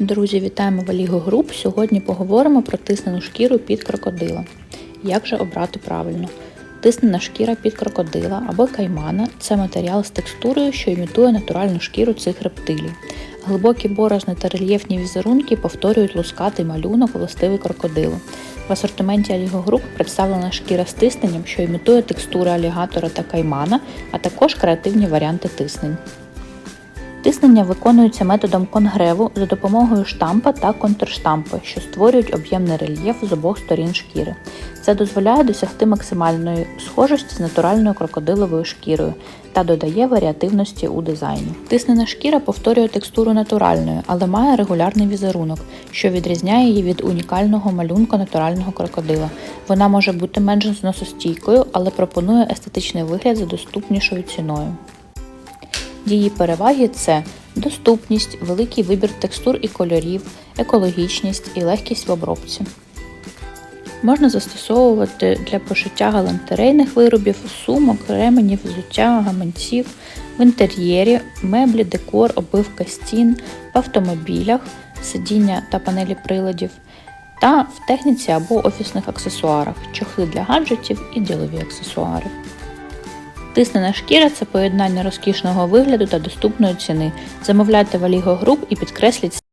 Друзі, вітаємо в Аліго Груп. Сьогодні поговоримо про тиснену шкіру під крокодила. Як же обрати правильно? Тиснена шкіра під крокодила або каймана це матеріал з текстурою, що імітує натуральну шкіру цих рептилій. Глибокі борозни та рельєфні візерунки повторюють лускатий малюнок властивий крокодилу. В асортименті Аліго Груп представлена шкіра з тисненням, що імітує текстури алігатора та каймана, а також креативні варіанти тиснень. Тиснення виконується методом конгреву за допомогою штампа та контрштампи, що створюють об'ємний рельєф з обох сторін шкіри. Це дозволяє досягти максимальної схожості з натуральною крокодиловою шкірою та додає варіативності у дизайні. Тиснена шкіра повторює текстуру натуральної, але має регулярний візерунок, що відрізняє її від унікального малюнку натурального крокодила. Вона може бути менш зносостійкою, але пропонує естетичний вигляд за доступнішою ціною. Її переваги це доступність, великий вибір текстур і кольорів, екологічність і легкість в обробці. Можна застосовувати для пошиття галантерейних виробів, сумок, ременів, взуття, гаманців, в інтер'єрі, меблі, декор, обивка стін, в автомобілях, сидіння та панелі приладів, та в техніці або офісних аксесуарах, чохли для гаджетів і ділові аксесуари. Тиснена шкіра це поєднання розкішного вигляду та доступної ціни. Замовляйте валіго Груп і підкресліть